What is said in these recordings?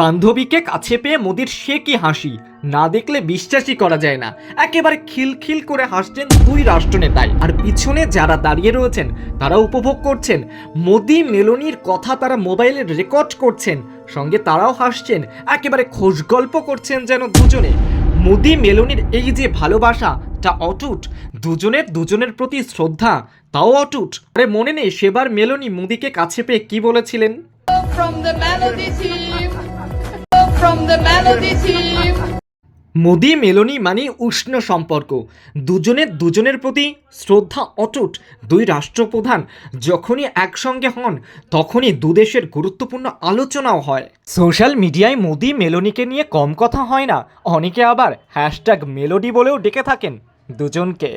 বান্ধবীকে কাছে পেয়ে মোদির সে কি হাসি? না দেখলে বিশ্বাসই করা যায় না। একেবারে খিলখিল করে হাসছেন দুই রাষ্ট্রনেতাই। আর পিছনে যারা দাঁড়িয়ে রয়েছেন, তারা উপভোগ করছেন। মোদি মেলোনির কথা তারা মোবাইলে রেকর্ড করছেন। সঙ্গে তারাও হাসছেন। একেবারে খোশ গল্প করছেন যেন দুজনে। মোদি মেলনির এই যে ভালোবাসা, তা অটুট। দুজনের দুজনের প্রতি শ্রদ্ধা, তাও অটুট। আরে মনে নেই, সেবার মেলোনি মোদিকে কাছে পেয়ে কি বলেছিলেন? From the melody team. Team. Modi, Meloni মানে উষ্ণ সম্পর্ক। দুজনের দুজনের প্রতি শ্রদ্ধা অটুট। দুই রাষ্ট্রপ্রধান যখনই একসঙ্গে হন, তখনই দুদেশের গুরুত্বপূর্ণ আলোচনাও হয়। সোশ্যাল মিডিয়ায় মোদি, মেলোনিকে নিয়ে কম কথা হয় না। অনেকে আবার হ্যাশট্যাগ মেলোডি বলেও ডেকে থাকেন দুজনকে।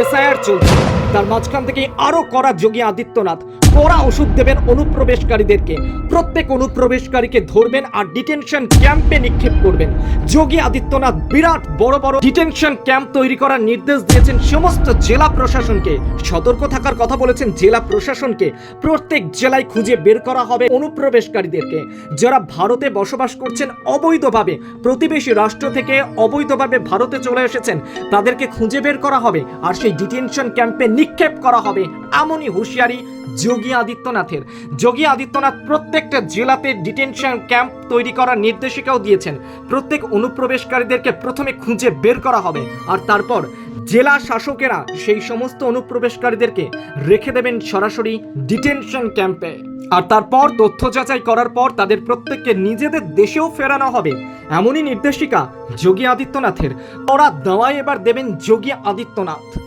এসআইআর চলছে। তার মাঝখান থেকে আরও করা যোগী আদিত্যনাথ। কড়া ওষুধ দেবেন অনুপ্রবেশকারীদেরকে। প্রত্যেক অনুপ্রবেশকারীকে ধরবেন আর ডিটেনশন ক্যাম্পে নিক্ষেপ করবেন। যোগী আদিত্যনাথ বিরাট বড় বড় ডিটেনশন ক্যাম্প তৈরি করার নির্দেশ দিয়েছেন সমস্ত জেলা প্রশাসনকে। সতর্ক থাকার কথা বলেছেন জেলা প্রশাসনকে। প্রত্যেক জেলায় খুঁজে বের করা হবে অনুপ্রবেশকারীদেরকে। যারা ভারতে বসবাস করছেন, অবৈধভাবে প্রতিবেশী রাষ্ট্র থেকে অবৈধভাবে ভারতে চলে এসেছেন, তাদেরকে খুঁজে বের করা হবে আর সেই ডিটেনশন ক্যাম্পে নিক্ষেপ করা হবে। এমনই হুঁশিয়ারি যোগী আদিত্যনাথের। যোগী আদিত্যনাথ প্রত্যেকটা জেলাতে ডিটেনশন ক্যাম্প তৈরি করার নির্দেশিকাও দিয়েছেন। প্রত্যেক অনুপ্রবেশকারীদেরকে প্রথমে খুঁজে বের করা হবে আর তারপর জেলা শাসকেরা সেই সমস্ত অনুপ্রবেশকারীদেরকে রেখে দেবেন সরাসরি ডিটেনশন ক্যাম্পে। আর তারপর তথ্য যাচাই করার পর তাদের প্রত্যেককে নিজেদের দেশেও ফেরানো হবে। এমনই নির্দেশিকা যোগী আদিত্যনাথের। ওরা দাওয়ায় এবার দেবেন যোগী আদিত্যনাথ।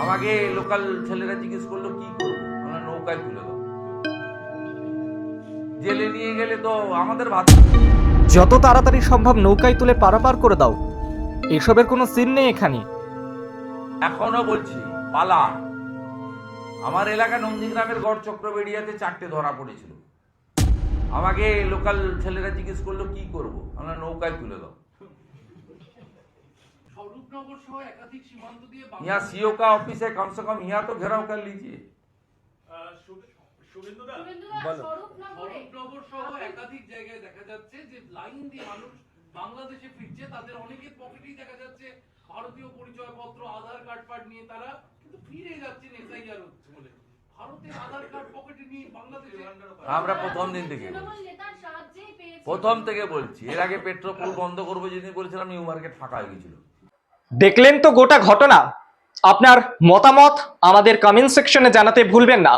আমাকে লোকাল ছেলেরা জিজ্ঞেস করল, কি নৌকায় তুলে দাও জেলে নিয়ে গেলে তো আমাদের ভাত যত তাড়াতাড়ি সম্ভব নৌকায় তুলে পারাপার করে দাও এসবের কোনো সিন নেই এখানে এখনো বলছি পালা আমার এলাকা নন্দীগ্রামের গড় চক্রবেড়িয়াতে চারটে ধরা পড়েছিল আমাকে লোকাল ছেলেরা জিজ্ঞেস করলো কি করবো আমরা নৌকায় তুলে দাও স্বরূপনগর সহ একাধিক সীমান্ত দিয়ে यहाँ सीओ का ऑफिस है कम से कम यहाँ तो घेराव कर लीजिए শুভেন্দুদা স্বরূপনগর। সহ একাধিক জায়গায় দেখা যাচ্ছে যে লাইন দিয়ে মানুষ বাংলাদেশে ফিরছে তাদের অনেকের পকেটেই দেখা যাচ্ছে ভারতীয় পরিচয়পত্র আধার কার্ড ফার্ড নিয়ে তারা কিন্তু ফিরে যাচ্ছেন এসআইআর হচ্ছে বলে। ভারতের আধার কার্ড পকেটে নিয়ে বাংলাদেশে আমরা প্রথম দিন থেকে বলছি। প্রথম থেকে বলছি। এর আগে পেট্রোল বন্ধ করব যেদিন বলেছিলাম নিউ মার্কেট ফাঁকা হয়ে গেছিল। দেখলেন তো গোটা ঘটনা? আপনার মতামত আমাদের কমেন্ট সেকশনে জানাতে ভুলবেন না।